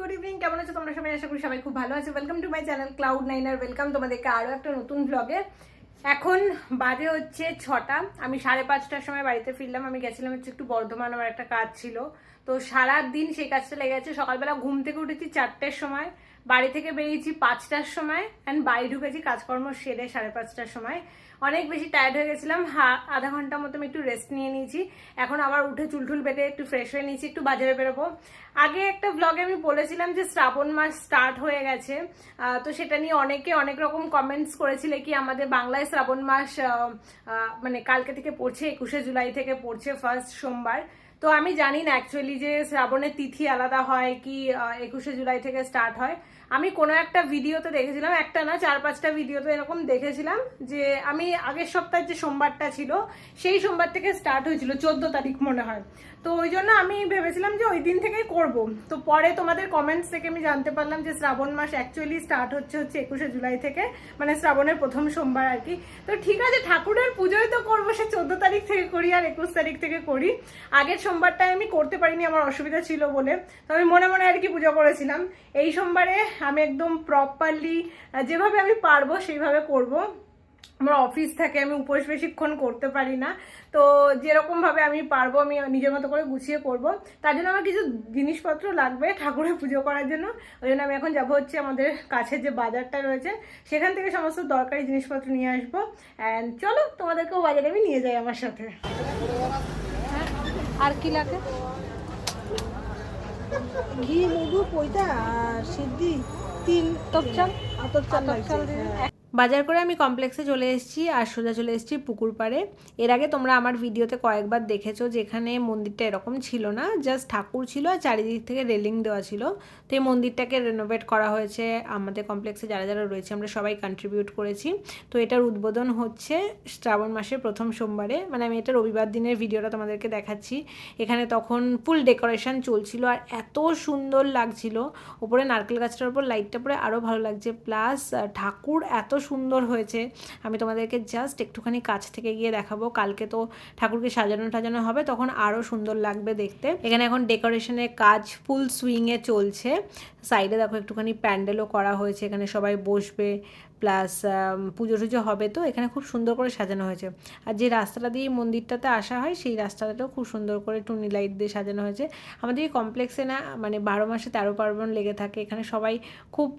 Good কেমন আছো তোমরা সবাই? আশা করি সবাই খুব ভালো welcome to my channel cloud তোমাদেরকে আরও একটা নতুন এখন বাজে হচ্ছে ছটা। আমি সাড়ে পাঁচটার সময় বাড়িতে ফিরলাম। আমি গেছিলাম হচ্ছে একটু বর্ধমান আমার একটা কাজ ছিল। তো সেই কাজটা সকালবেলা ঘুম থেকে উঠেছি চারটের সময়। বাড়ি থেকে বেরিয়েছি পাঁচটার সময় অ্যান্ড বাড়ি ঢুকেছি কাজকর্ম সেরে সাড়ে পাঁচটার সময়। অনেক বেশি টায়ার্ড হয়ে গেছিলাম আধা ঘণ্টার মতো একটু রেস্ট নিয়ে নিয়েছি। এখন আবার উঠে চুলটুল বেঁধে একটু ফ্রেশ হয়ে নিয়েছি, একটু বাজারে বেরোবো। আগে একটা ব্লগে আমি বলেছিলাম যে শ্রাবণ মাস স্টার্ট হয়ে গেছে তো সেটা নিয়ে অনেকে অনেক রকম কমেন্টস করেছিলে কি আমাদের বাংলায় শ্রাবণ মাস মানে কালকে থেকে পড়ছে, একুশে জুলাই থেকে পড়ছে ফার্স্ট সোমবার। তো আমি জানি না অ্যাকচুয়ালি যে শ্রাবণের তিথি আলাদা হয় কি একুশে জুলাই থেকে স্টার্ট হয়। আমি কোনো একটা ভিডিওতে দেখেছিলাম, একটা না চার পাঁচটা ভিডিওতে এরকম দেখেছিলাম যে আমি আগের সপ্তাহের যে সোমবারটা ছিল, সেই সোমবার থেকে স্টার্ট হয়েছিল, চোদ্দ তারিখ মনে হয়। তো ওই জন্য আমি ভেবেছিলাম যে ওই দিন থেকেই করব। তো পরে তোমাদের কমেন্টস থেকে আমি জানতে পারলাম যে শ্রাবণ মাস অ্যাকচুয়ালি স্টার্ট হচ্ছে হচ্ছে একুশে জুলাই থেকে মানে শ্রাবণের প্রথম সোমবার আর কি। তো ঠিক আছে, ঠাকুরের পুজোই তো করব, সে চোদ্দ তারিখ থেকে করি আর একুশ তারিখ থেকে করি। আগের সোমবারটায় আমি করতে পারিনি, আমার অসুবিধা ছিল বলে। তো আমি মনে মনে আর কি পুজো করেছিলাম। এই সোমবারে আমি একদম প্রপারলি যেভাবে আমি পারব সেইভাবে করব। আমার অফিস থাকে আমি উপোস বেশিক্ষণ করতে পারি না। তো যেরকম ভাবে আমি পারব আমি নিজের মতো করে গুছিয়ে করব। তার জন্য আমার কিছু জিনিসপত্র লাগবে ঠাকুরের পুজো করার জন্য। ওই জন্য আমি এখন যাব হচ্ছে আমাদের কাছে যে বাজারটা রয়েছে সেখান থেকে সমস্ত দরকারি জিনিসপত্র নিয়ে আসব। অ্যান্ড চলো তোমাদেরকেও বাজারে আমি নিয়ে যাই আমার সাথে। হ্যাঁ, আর কি লাগে? ঘি মধু পয়তা আর সিদ্ধি তিন তপচাল আতর চাল চাল। বাজার করে আমি কমপ্লেক্সে চলে এসেছি আর সোজা চলে এসেছি পুকুর পাড়ে। এর আগে তোমরা আমার ভিডিওতে কয়েকবার দেখেছ যেখানে মন্দিরটা এরকম ছিল না জাস্ট ঠাকুর ছিল আর চারিদিক থেকে রেলিং দেওয়া ছিল। তো এই মন্দিরটাকে রেনোভেট করা হয়েছে। আমাদের কমপ্লেক্সে যারা যারা রয়েছে আমরা সবাই কন্ট্রিবিউট করেছি। তো এটার উদ্বোধন হচ্ছে শ্রাবণ মাসের প্রথম সোমবারে। মানে আমি এটা রবিবার দিনের ভিডিওটা তোমাদেরকে দেখাচ্ছি। এখানে তখন ফুল ডেকোরেশন চলছিল আর এত সুন্দর লাগছিল। ওপরে নারকেল গাছটার উপর লাইটটা পরে আরও ভালো লাগছে। প্লাস ঠাকুর এত সুন্দর হয়েছে। আমি তোমাদেরকে জাস্ট একটুখানি কাছ থেকে গিয়ে দেখাবো। কালকে তো ঠাকুরকে সাজানো টাজানো হবে, তখন আরও সুন্দর লাগবে দেখতে। এখানে এখন ডেকোরেশনের কাজ ফুল সুইংয়ে চলছে। সাইডে দেখো একটুখানি প্যান্ডেলও করা হয়েছে, এখানে সবাই বসবে। প্লাস পুজো টুজো হবে তো, এখানে খুব সুন্দর করে সাজানো হয়েছে। আর যে রাস্তাটা দিয়ে মন্দিরটাতে আসা হয়, সেই রাস্তাটাও খুব সুন্দর করে টুনি লাইট দিয়ে সাজানো হয়েছে। আমাদের এই কমপ্লেক্সে না মানে বারো মাসে তেরো পার্বণ লেগে থাকে, এখানে সবাই খুব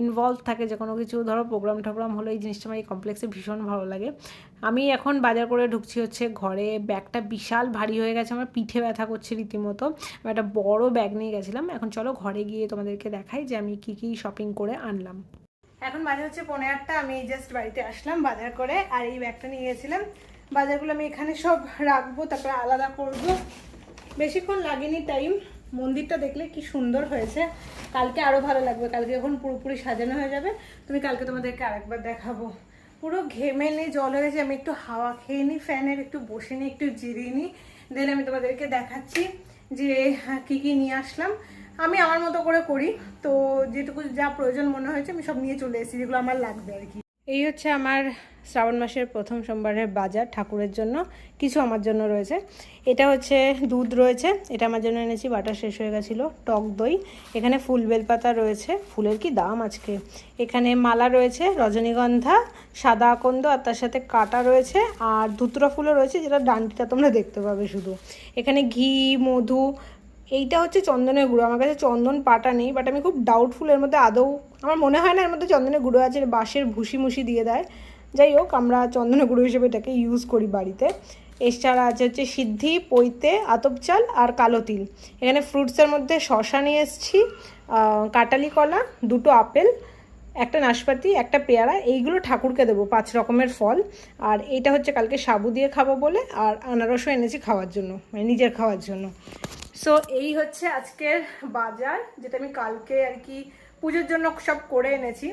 ইনভলভ থাকে, যে কোনো কিছু, ধরো প্রোগ্রাম টোগ্রাম হলো, এই জিনিসটা আমার এই কমপ্লেক্সে ভীষণ ভালো লাগে। আমি এখন বাজার করে ঢুকছি হচ্ছে ঘরে, ব্যাগটা বিশাল ভারী হয়ে গেছে, আমার পিঠে ব্যথা করছে রীতিমতো। আমি একটা বড় ব্যাগ নিয়ে গেছিলাম, এখন চলো ঘরে গিয়ে তোমাদেরকে দেখাই যে আমি কি কি শপিং করে আনলাম। এখন বাজে হচ্ছে পনেরো আটটা, আমি জাস্ট বাড়িতে আসলাম বাজার করে, আর এই ব্যাগটা নিয়ে গেছিলাম বাজারগুলো আমি এখানে সব রাখব, তারপরে আলাদা করব। বেশিক্ষণ লাগেনি টাইম মন্দিরটা দেখলে কি সুন্দর হয়েছে। কালকে আরও ভালো লাগবে, কালকে যখন পুরোপুরি সাজানো হয়ে যাবে, তুমি কালকে তোমাদেরকে আরেকবার দেখাবো। পুরো ঘেমে নিয়ে জল হয়ে গেছে, আমি একটু হাওয়া খেয়ে নিই, ফ্যানের একটু বসে নিই, একটু জিরিয়ে নিই, দেন আমি তোমাদেরকে দেখাচ্ছি যে কী কী নিয়ে আসলাম। আমি আমার মতো করে করি। তো যেটুকু যা প্রয়োজন মনে হয়েছে, আমি সব নিয়ে চলে এসেছি, যেগুলো আমার লাগবে আর কি। এই হচ্ছে আমার শ্রাবণ মাসের প্রথম সোমবারের বাজার ঠাকুরের জন্য। কিছু আমার জন্য রয়েছে। এটা হচ্ছে দুধ রয়েছে। এটা আমার জন্য এনেছি। বাটার শেষ হয়ে গেছিল। টক দই। এখানে ফুল বেলপাতা রয়েছে। ফুলের কি দাম আজকে? এখানে মালা রয়েছে, রজনীগন্ধা, সাদা আকন্দ, আর তার সাথে কাটা রয়েছে, আর ধুতরা ফুলও রয়েছে, যেটা ডান্ডিটা তোমরা দেখতে পাবে শুধু। এখানে ঘি, মধু এইটা হচ্ছে চন্দনের গুঁড়ো। আমার কাছে চন্দন পাটা নেই বাট আমি খুব ডাউটফুল এর মধ্যে আদৌ, আমার মনে হয় না এর মধ্যে চন্দনের গুঁড়ো আছে বাঁশের ভুসি মুসি দিয়ে দেয়। যাই হোক, আমরা চন্দনের গুঁড়ো হিসেবে এটাকে ইউজ করি বাড়িতে। এছাড়া আছে হচ্ছে সিদ্ধি, পৈতে, আতপ চাল আর কালো তিল। এখানে ফ্রুটসের মধ্যে শশা নিয়ে এসেছি কাটালি কলা, দুটো আপেল, একটা নাশপাতি, একটা পেয়ারা, এইগুলো ঠাকুরকে দেবো, পাঁচ রকমের ফল। আর এইটা হচ্ছে কালকে সাবু দিয়ে খাব বলে, আর আনারসও এনেছি খাওয়ার জন্য মানে নিজের খাওয়ার জন্য। সো এই হচ্ছে আজকের বাজার, যেটা আমি কালকে আর কি পুজোর জন্য সব করে এনেছি।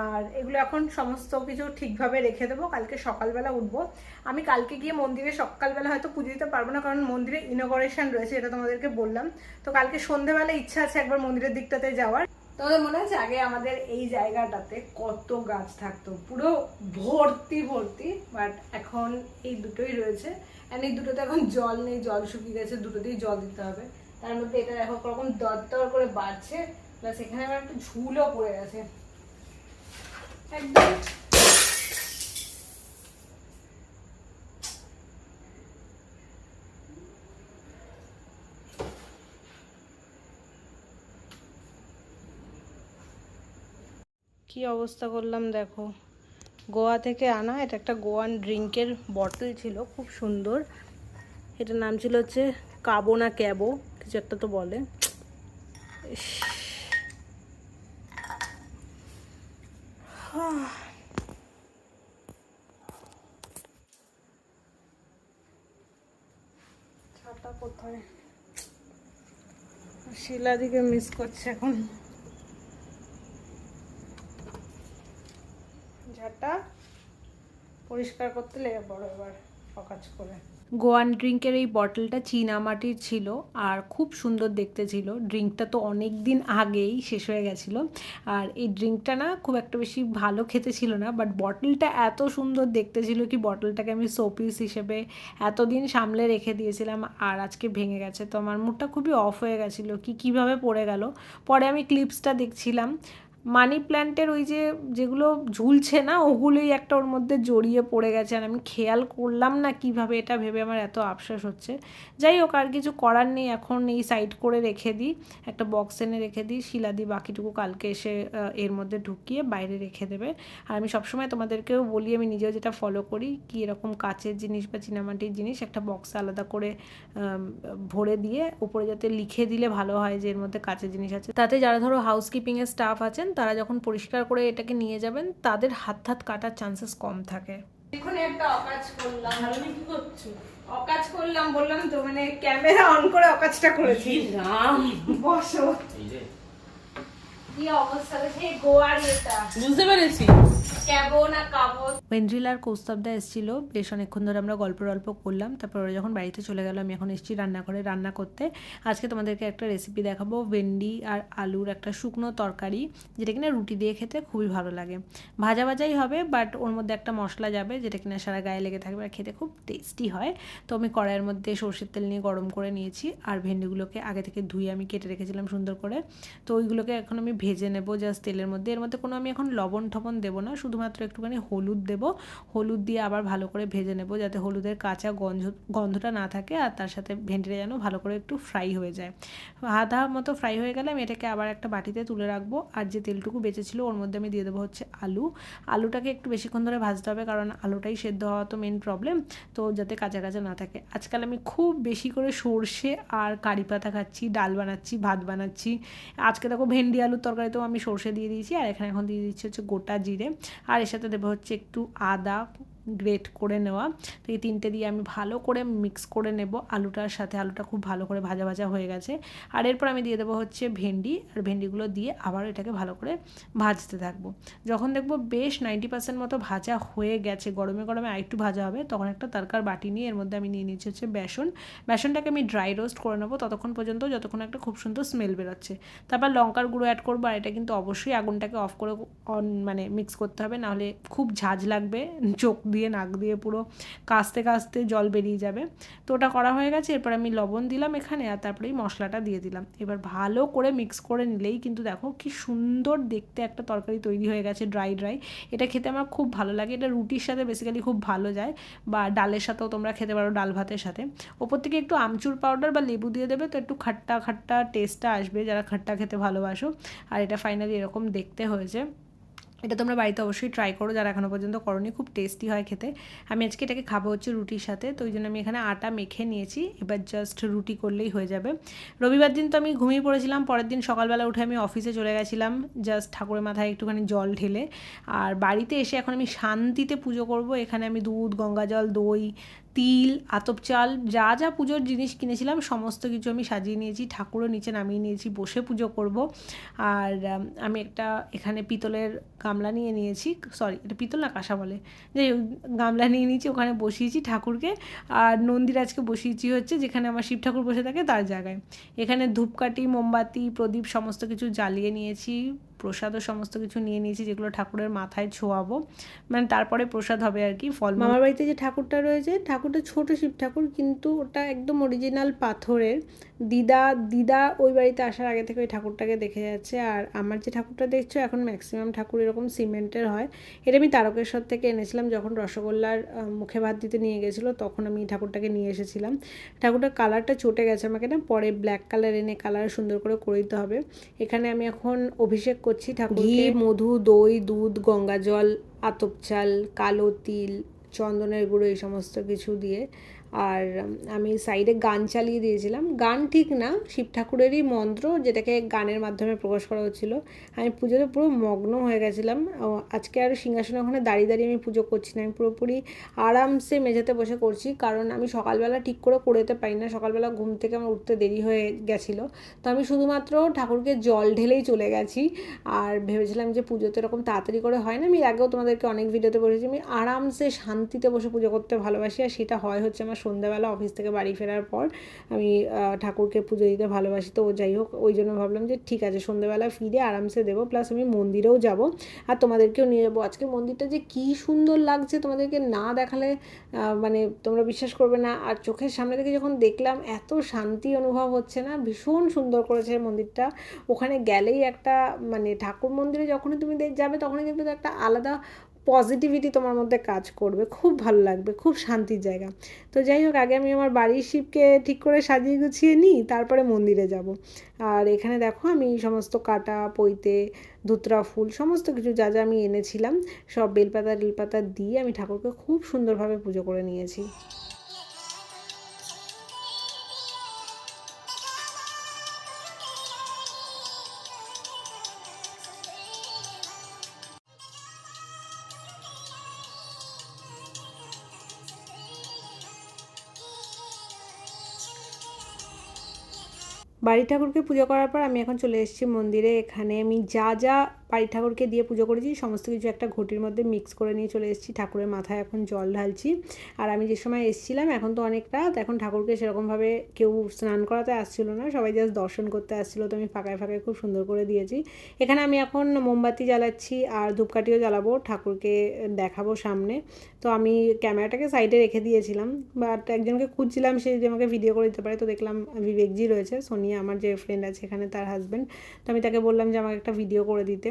আর এগুলো এখন সমস্ত কিছু ঠিকভাবে রেখে দেবো। কালকে সকালবেলা উঠবো। আমি কালকে গিয়ে মন্দিরে সকালবেলা হয়তো পুজো দিতে পারব না, কারণ মন্দিরে ইনোগ্রেশন রয়েছে, এটা তোমাদেরকে বললাম। তো কালকে সন্ধেবেলা ইচ্ছা আছে একবার মন্দিরের দিকটাতে যাওয়ার। তোমাদের মনে হচ্ছে আগে আমাদের এই জায়গাটাতে কত গাছ থাকতো। পুরো ভর্তি ভর্তি বাট এখন এই দুটোই রয়েছে। অ্যান্ড এই দুটোতে এখন জল নেই, জল শুকিয়ে গেছে, দুটোতেই জল দিতে হবে। তার মধ্যে এটা দেখো কখন দরদর করে বাড়ছে প্লাস এখানে আবার একটা ঝুলও পড়ে গেছে। একদম। কি অবস্থা করলাম দেখো। গোয়া থেকে আনা। এটা একটা গোয়ান ড্রিঙ্কের বটল ছিল, খুব সুন্দর। এটার নাম ছিল হচ্ছে কাবো না ক্যাবো, কিছু একটা তো বলে। ছাতা কোথায়? শিলাদিকে মিস করছে এখন। ঝাঁটা পরিষ্কার করতে লেগে পড়ো এবার অকাজ করে। গোয়ান ড্রিঙ্কের এই বটলটা চীনা মাটির ছিল আর খুব সুন্দর দেখতে ছিল। ড্রিঙ্কটা তো অনেক দিন আগেই শেষ হয়ে গেছিল। আর এই ড্রিঙ্কটা না খুব একটা বেশি ভালো খেতে ছিল না বাট বটলটা এত সুন্দর দেখতে ছিল কি বটলটাকে আমি শোপিস হিসেবে এতদিন সামলে রেখে দিয়েছিলাম আর আজকে ভেঙে গেছে। তো আমার মুডটা খুবই অফ হয়ে গেছিল। কি কীভাবে পড়ে গেল? পরে আমি ক্লিপসটা দেখছিলাম। মানি প্ল্যান্টের ওই যে যেগুলো ঝুলছে না, ওগুলোই একটা ওর মধ্যে জড়িয়ে পড়ে গেছে। আর আমি খেয়াল করলাম না কীভাবে এটা ভেবে আমার এত আফসোস হচ্ছে। যাই হোক, আর কিছু করার নেই। এখন এই সাইড করে রেখে দিই, একটা বক্স এনে রেখে দিই। শিলা দিই বাকিটুকু কালকে এসে এর মধ্যে ঢুকিয়ে বাইরে রেখে দেবে। আর আমি সবসময় তোমাদেরকেও বলি, আমি নিজেও যেটা ফলো করি, কি এরকম কাচের জিনিস বা চীনামাটির জিনিস একটা বক্সে আলাদা করে ভরে দিয়ে, উপরে যাতে লিখে দিলে ভালো হয় যে এর মধ্যে কাচের জিনিস আছে। তাতে যারা ধরো হাউসকিপিংয়ের স্টাফ আছেন তারা যখন পরিষ্কার করে এটাকে নিয়ে যাবেন তাদের হাত হাত কাটার চান্সেস কম থাকে। এখন একটা অকাজ করলাম। আমি কি করছ? অকাজ করলাম বললাম তো মানে ক্যামেরা অন করে অকাজটা করেছি। রাম! বসো। কি অবস্থা? সেই গোয়ার এটা বুঝতে পেরেছি। ওয়েন্দ্রিল কৌস্তবদা এসেছিল, বেশ অনেকক্ষণ ধরে আমরা গল্প টল্প করলাম, তারপর ওরা যখন বাড়িতে চলে গেল, আমি এখন এসেছি রান্নাঘরে রান্না করতে। আজকে তোমাদেরকে একটা রেসিপি দেখাবো, ভেন্ডি আর আলুর একটা শুকনো তরকারি, যেটা কিনা রুটি দিয়ে খেতে খুবই ভালো লাগে। ভাজা ভাজাই হবে বাট ওর মধ্যে একটা মশলা যাবে, যেটা কিনা সারা গায়ে লেগে থাকবে আর খেতে খুব টেস্টি হয়। তো আমি কড়াইয়ের মধ্যে সর্ষের তেল নিয়ে গরম করে নিয়েছি, আর ভেন্ডিগুলোকে আগে থেকে ধুয়ে আমি কেটে রেখেছিলাম সুন্দর করে। তো ওইগুলোকে এখন আমি ভেজে নেব জাস্ট তেলের মধ্যে। এর মধ্যে কোনো আমি এখন লবণ টবণ দেবো না শুধুমাত্র একটুখানি হলুদ দেব। হলুদ দিয়ে আবার ভালো করে ভেজে নেব যাতে হলুদের কাঁচা গন্ধ, গন্ধটা না থাকে আর তার সাথে ভেন্ডিটা যেন ভালো করে একটু ফ্রাই হয়ে যায়। আধা মতো ফ্রাই হয়ে গেলে আমি এটাকে আবার একটা বাটিতে তুলে রাখব। আর যে তেলটুকু বেঁচেছিল ওর মধ্যে আমি দিয়ে দেবো হচ্ছে আলু। আলুটাকে একটু বেশিক্ষণ ধরে ভাজতে হবে কারণ আলুটাই সেদ্ধ হওয়া তো মেন প্রবলেম তো যাতে কাঁচা কাঁচা না থাকে। আজকাল আমি খুব বেশি করে সর্ষে আর কারি পাতা খাচ্ছি, ডাল বানাচ্ছি, ভাত বানাচ্ছি। আজকে দেখো ভেন্ডি আলুর তরকারিতেও আমি সর্ষে দিয়ে দিয়েছি আর এখানে এখন দিয়ে দিচ্ছি হচ্ছে গোটা জিরে। আর এর সাথে দেবো হচ্ছে একটু আদা গ্রেট করে নেওয়া। তো এই তিনটে দিয়ে আমি ভালো করে মিক্স করে নেব আলুটার সাথে। আলুটা খুব ভালো করে ভাজা ভাজা হয়ে গেছে। আর এরপর আমি দিয়ে দেবো হচ্ছে ভেন্ডি। আর ভেন্ডিগুলো দিয়ে আবার এটাকে ভালো করে ভাজতে থাকব। যখন দেখব বেশ নাইনটি পার্সেন্ট মতো ভাজা হয়ে গেছে, গরমে গরমে আরেকটু ভাজা হবে, তখন একটা তরকার বাটি নিয়ে এর মধ্যে আমি নিয়ে নিচ্ছি হচ্ছে বেসন। বেসনটাকে আমি ড্রাই রোস্ট করে নেব ততক্ষণ পর্যন্ত, যতক্ষণ একটা খুব সুন্দর স্মেল বেরোচ্ছে। তারপর লঙ্কার গুঁড়ো অ্যাড করব, আর এটা কিন্তু অবশ্যই আগুনটাকে অফ করে অন মানে মিক্স করতে হবে, নাহলে খুব ঝাঁঝ লাগবে, চোখ দিয়ে নাক দিয়ে পুরো কাস্তে কাস্তে জল বেরিয়ে যাবে। তো ওটা করা হয়ে গেছে, এরপর আমি লবণ দিলাম এখানে আর তারপরে এই মশলাটা দিয়ে দিলাম। এবার ভালো করে মিক্স করে নিলেই কিন্তু দেখো কি সুন্দর দেখতে একটা তরকারি তৈরি হয়ে গেছে ড্রাই ড্রাই এটা খেতে আমার খুব ভালো লাগে, এটা রুটির সাথে বেসিক্যালি খুব ভালো যায়, বা ডালের সাথেও তোমরা খেতে পারো ডাল ভাতের সাথে। ওপর থেকে একটু আমচুর পাউডার বা লেবু দিয়ে দেবে, তো একটু খাট্টা খাট্টা টেস্টটা আসবে, যারা খাট্টা খেতে ভালোবাসো। আর এটা ফাইনালি এরকম দেখতে হয়েছে। এটা তোমরা বাড়িতে অবশ্যই ট্রাই করো, যারা এখনও পর্যন্ত করনি, খুব টেস্টি হয় খেতে। আমি আজকে এটাকে খাব হচ্ছে রুটির সাথে, তো ওই জন্য আমি এখানে আটা মেখে নিয়েছি, এবার জাস্ট রুটি করলেই হয়ে যাবে। রবিবার দিন তো আমি ঘুমিয়ে পড়েছিলাম, পরের দিন সকালবেলা উঠে আমি অফিসে চলে গেছিলাম জাস্ট ঠাকুরের মাথায় একটুখানি জল ঢেলে। আর বাড়িতে এসে এখন আমি শান্তিতে পুজো করব, এখানে আমি দুধ, গঙ্গা জল, দই তিল, আতপ চাল, যা যা পুজোর জিনিস কিনেছিলাম, সমস্ত কিছু আমি সাজিয়ে নিয়েছি, ঠাকুরও নিচে নামিয়ে নিয়েছি, বসে পুজো করব। আর আমি একটা এখানে পিতলের গামলা নিয়ে নিয়েছি সরি এটা পিতল না কাঁসা বলে। যে গামলা নিয়ে নিয়েছি, ওখানে বসিয়েছি ঠাকুরকে। আর নন্দিরাজকে বসিয়েছি হচ্ছে, যেখানে আমার শিব ঠাকুর বসে থাকে, তার জায়গায়। এখানে ধূপকাঠি, মোমবাতি, প্রদীপ, সমস্ত কিছু জ্বালিয়ে নিয়েছি। প্রসাদও সমস্ত কিছু নিয়ে নিয়েছি যেগুলো ঠাকুরের মাথায় ছোঁয়াবো। মানে তারপরে প্রসাদ হবে আর কি ফল মামার বাড়িতে যে ঠাকুরটা রয়েছে, ঠাকুরটা ছোট শিব ঠাকুর, কিন্তু ওটা একদম অরিজিনাল পাথরের। দিদা দিদা ওই বাড়িতে আসার আগে থেকে ওই ঠাকুরটাকে দেখে যাচ্ছে। আর আমার যে ঠাকুরটা দেখছ, এখন ম্যাক্সিমাম ঠাকুর এরকম সিমেন্টের হয়। এটা আমি তারকেশ্বর থেকে এনেছিলাম, যখন রসগোল্লার মুখে ভাত দিতে নিয়ে গেছিল, তখন আমি ঠাকুরটাকে নিয়ে এসেছিলাম। ঠাকুরটার কালারটা চটে গেছে আমাকে না, পরে ব্ল্যাক কালার এনে কালার সুন্দর করে করে দিতে হবে। এখানে আমি এখন অভিষেক করছি ঠাকুর ঘি মধু দই দুধ গঙ্গা জল আতপ চাল কালো তিল চন্দনের গুঁড়ো এই সমস্ত কিছু দিয়ে আর আমি সাইডে গান চালিয়ে দিয়েছিলাম। গান ঠিক না, শিব ঠাকুরেরই মন্ত্র যেটাকে গানের মাধ্যমে প্রকাশ করা হচ্ছিল। আমি পুজোতে পুরো মগ্ন হয়ে গেছিলাম। আজকে আর সিংহাসনে ওখানে দাঁড়িয়ে দাঁড়িয়ে আমি পুজো করছি না। আমি পুরোপুরি আরামসে মেঝেতে বসে করছি, কারণ আমি সকালবেলা ঠিক করে করে যেতে পারি না। সকালবেলা ঘুম থেকে আমার উঠতে দেরি হয়ে গেছিল। তো আমি শুধুমাত্র ঠাকুরকে জল ঢেলেই চলে গেছি। আর ভেবেছিলাম যে পুজোতে এরকম তাড়াতাড়ি করে হয় না। আমি আগেও তোমাদেরকে অনেক ভিডিওতে বলেছি, আমি আরামসে শান্তিতে বসে পুজো করতে ভালোবাসি। আর সেটা হয় হচ্ছে আমার সন্ধ্যাবেলা অফিস থেকে বাড়ি ফেরার পর আমি ঠাকুরকে পুজো দিতে ভালোবাসি। তো যাই হোক, ওই জন্য ভাবলাম যে ঠিক আছে, সন্ধ্যাবেলা ফিরে আরামসে দেবো প্লাস আমি মন্দিরেও যাব। আর তোমাদেরকেও নিয়ে যাব। আজকে মন্দিরটা যে কী সুন্দর লাগছে তোমাদেরকে না দেখালে মানে তোমরা বিশ্বাস করবে না। আর চোখের সামনে থেকে যখন দেখলাম, এত শান্তি অনুভব হচ্ছে না? ভীষণ সুন্দর করেছে মন্দিরটা। ওখানে গেলেই একটা মানে ঠাকুর মন্দিরে যখনই তুমি যাবে, তখনই দেখবে একটা আলাদা পজিটিভিটি তোমার মধ্যে কাজ করবে, খুব ভালো লাগবে, খুব শান্তির জায়গা। তো যাই হোক, আগে আমি আমার বাড়ির শিবকে ঠিক করে সাজিয়ে গুছিয়ে নিই, তারপরে মন্দিরে যাব। আর এখানে দেখো, আমি সমস্ত কাটা, পইতে, ধুতরা ফুল, সমস্ত কিছু যা যা আমি এনেছিলাম, সব বেলপাতা টেলপাতা দিয়ে আমি ঠাকুরকে খুব সুন্দরভাবে পুজো করে নিয়েছি। বাড়ি ঠাকুরকে পুজো করার পর আমি এখন চলে এসেছি মন্দিরে। এখানে আমি যা যা বাড়ি ঠাকুরকে দিয়ে পুজো করেছি, সমস্ত কিছু একটা ঘটির মধ্যে মিক্স করে নিয়ে চলে এসেছি, ঠাকুরের মাথায় এখন জল ঢালছি। আর আমি যে সময় এসেছিলাম, এখন তো অনেক রাত, এখন ঠাকুরকে সেরকমভাবে কেউ স্নান করাতে আসছিল না, সবাই জাস্ট দর্শন করতে আসছিল, তো আমি ফাঁকায় ফাঁকায় খুব সুন্দর করে দিয়েছি। এখানে আমি এখন মোমবাতি জ্বালাচ্ছি আর ধূপকাঠিও জ্বালাবো, ঠাকুরকে দেখাবো সামনে। তো আমি ক্যামেরাটাকে সাইডে রেখে দিয়েছিলাম বাট একজনকে খুঁজছিলাম, সে যদি আমাকে ভিডিও করে দিতে পারে, তো দেখলাম বিবেকজি রয়েছে, সোনিয়া, আমার যে ফ্রেন্ড আছে এখানে, তার হাজব্যান্ড তো আমি তাকে বললাম যে আমাকে একটা ভিডিও করে দিতে।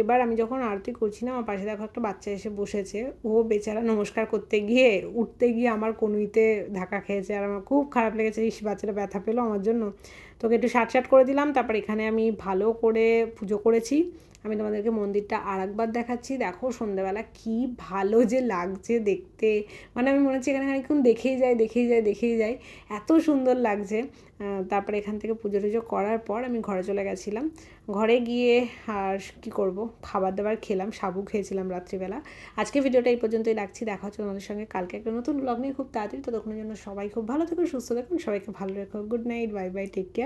এবার আমি যখন আরতি করছি না, আমার পাশে দেখো একটা বাচ্চা এসে বসেছে। ও বেচারা নমস্কার করতে গিয়ে, উঠতে গিয়ে আমার কনুইতে ধাক্কা খেয়েছে আর আমার খুব খারাপ লেগেছে। ইস, বাচ্চাটা ব্যথা পেল আমার জন্য। তোকে একটু শার্ট শার্ট করে দিলাম, তারপর এখানে আমি ভালো করে পুজো করেছি। আমি তোমাদেরকে মন্দিরটা আর একবার দেখাচ্ছি। দেখো সন্ধ্যাবেলা কি ভালো যে লাগছে দেখতে। মানে আমি মনে হচ্ছে এখানে খানিক্ষণ দেখেই যাই দেখেই যাই দেখেই যাই। এত সুন্দর লাগছে। তারপরে এখান থেকে পুজো টুজো করার পর আমি ঘরে চলে গেছিলাম। ঘরে গিয়ে আর কি করব? খাবার দাবার খেলাম, সাবু খেয়েছিলাম রাত্রিবেলা। আজকে ভিডিওটা এই পর্যন্তই রাখছি। দেখা হচ্ছে তোমাদের সঙ্গে কালকে একটা নতুন ব্লগ নিয়ে খুব তাড়াতাড়ি। ততক্ষণের জন্য সবাই খুব ভালো থেকো, সুস্থ থাকুন সবাইকে ভালো রেখো। Good night bye bye take care